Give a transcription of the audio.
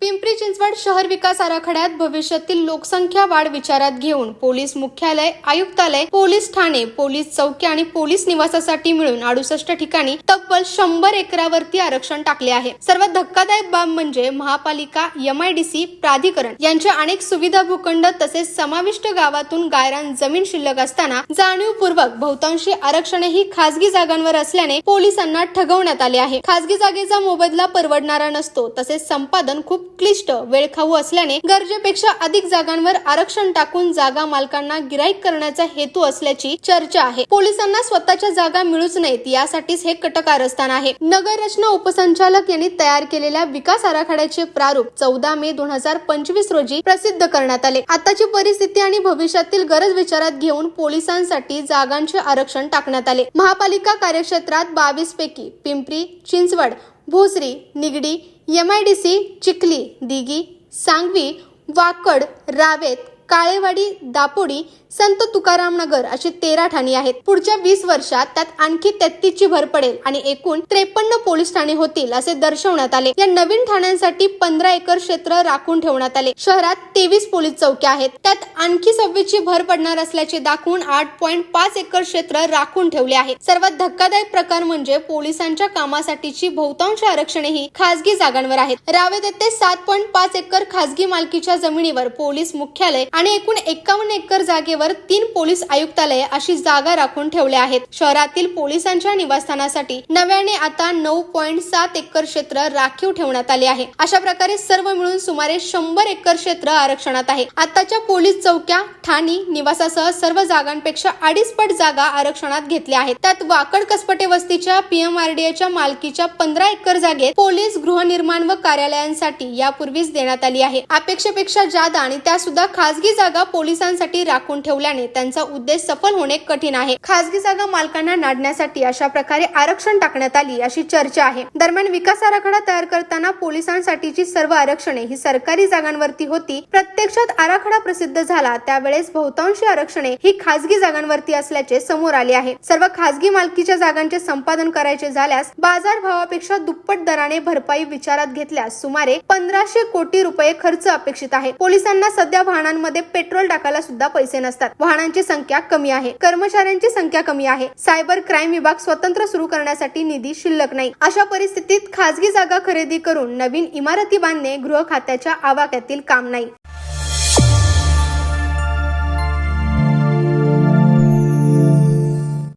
पिंपरी चिंचवड शहर विकास आराखड्यात भविष्यातील लोकसंख्या वाढ विचारात घेऊन पोलीस मुख्यालय आयुक्तालय पोलीस ठाणे पोलीस चौकी आणि पोलीस निवासासाठी मिळून अडुसष्ट ठिकाणी तब्बल शंभर एकरावरती आरक्षण टाकले आहे. सर्वात धक्कादायक बाब म्हणजे महापालिका एमआयडीसी प्राधिकरण यांच्या अनेक सुविधा भूखंड तसेच समाविष्ट गावातून गायरान जमीन शिल्लक असताना जाणीवपूर्वक बहुतांशी आरक्षणे ही खासगी जागांवर असल्याने पोलिसांना ठगवण्यात आले आहे. खासगी जागेचा मोबदला परवडणारा नसतो तसेच संपादन खूप क्लिष्ट वेळखाऊ असल्याने गरजेपेक्षा अधिक जागांवर आरक्षण टाकून जागा मालकांना गिराईक करण्याचा हेतू असल्याची चर्चा आहे. पोलिसांना स्वतःच्या जागा मिळूच नाहीत यासाठीच हे कटकारस्थान आहे. नगर रचना उपसंचालक यांनी तयार केलेल्या विकास आराखड्याचे प्रारूप चौदा मे दोन हजार पंचवीस रोजी प्रसिद्ध करण्यात आले. आताची परिस्थिती आणि भविष्यातील गरज विचारात घेऊन पोलिसांसाठी जागांचे आरक्षण टाकण्यात आले. महापालिका कार्यक्षेत्रात बावीस पैकी Pimpri Chinchwad Bhosari Nigdi M I D C Chikhli Dighi Sangvi Wakad Ravet Kalewadi Dapodi Sant Tukaram Nagar अशी तेरा ठाणी आहेत. पुढच्या वीस वर्षात त्यात आणखी तेहतीस ची भर पडेल आणि एकूण त्रेपन्न पोलीस ठाणे होतील असे दर्शवण्यात आले. या नवीन ठाण्यांसाठी पंधरा एकर क्षेत्र राखून ठेवण्यात आले. शहरात तेवीस पोलीस चौक्या आहेत. त्यात आणखी सव्वीस ची भर पडणार असल्याचे दाखवून आठ पॉईंट पाच एकर क्षेत्र राखून ठेवले आहे. सर्वात धक्कादायक प्रकार म्हणजे पोलिसांच्या कामासाठीची बहुतांश आरक्षणे ही खासगी जागांवर आहेत. रावेत येथे सात पॉईंट पाच एकर खासगी मालकीच्या जमिनीवर पोलीस मुख्यालय आणि एकूण एकावन्न एकर जागेवर तीन पोलीस आयुक्तालये अशी जागा राखून ठेवल्या आहेत. शहरातील पोलिसांच्या निवासस्थानासाठी नव्याने आता नऊ पॉईंट सात एकर क्षेत्र राखीव ठेवण्यात आले आहे. अशा प्रकारे सर्व मिळून सुमारे शंभर एकर क्षेत्र आरक्षणात आहे. आताच्या पोलीस चौक्या ठाणी निवासासह सर्व जागांपेक्षा अडीच पट जागा आरक्षणात घेतल्या आहेत. त्यात वाकड कसपटे वस्तीच्या पीएमआरडीएच्या मालकीच्या पंधरा एकर जागेत पोलीस गृहनिर्माण व कार्यालयांसाठी यापूर्वीच देण्यात आली आहे. अपेक्षेपेक्षा जादा आणि त्या सुद्धा खासगी जागा पोलिसांसाठी राखून ठेवल्याने त्यांचा उद्देश सफल होणे कठीण आहे. खासगी जागा मालकांना नाडण्यासाठी अशा प्रकारे आरक्षण टाकण्यात आली अशी चर्चा आहे. दरम्यान विकास आराखडा तयार करताना पोलिसांसाठीची सर्व आरक्षणे ही सरकारी जागांवरती होती. प्रत्यक्षात आराखडा प्रसिद्ध झाला त्यावेळेस बहुतांशी आरक्षणे ही खासगी जागांवरती असल्याचे समोर आले आहे. सर्व खासगी मालकीच्या जागांचे संपादन करायचे झाल्यास बाजार भावापेक्षा दुप्पट दराने भरपाई विचारात घेतल्यास सुमारे पंधराशे कोटी रुपये खर्च अपेक्षित आहे. पोलिसांना सध्या वाहनांमध्ये पेट्रोल टाकायला सुद्धा पैसे नसतात. वाहनांची संख्या कमी आहे. कर्मचाऱ्यांची संख्या कमी आहे. सायबर क्राईम विभाग स्वतंत्र सुरू करण्यासाठी निधी शिल्लक नाही. अशा परिस्थितीत खासगी जागा खरेदी करून नवीन इमारती बांधणे गृह खात्याच्या आवाक्यातील काम नाही.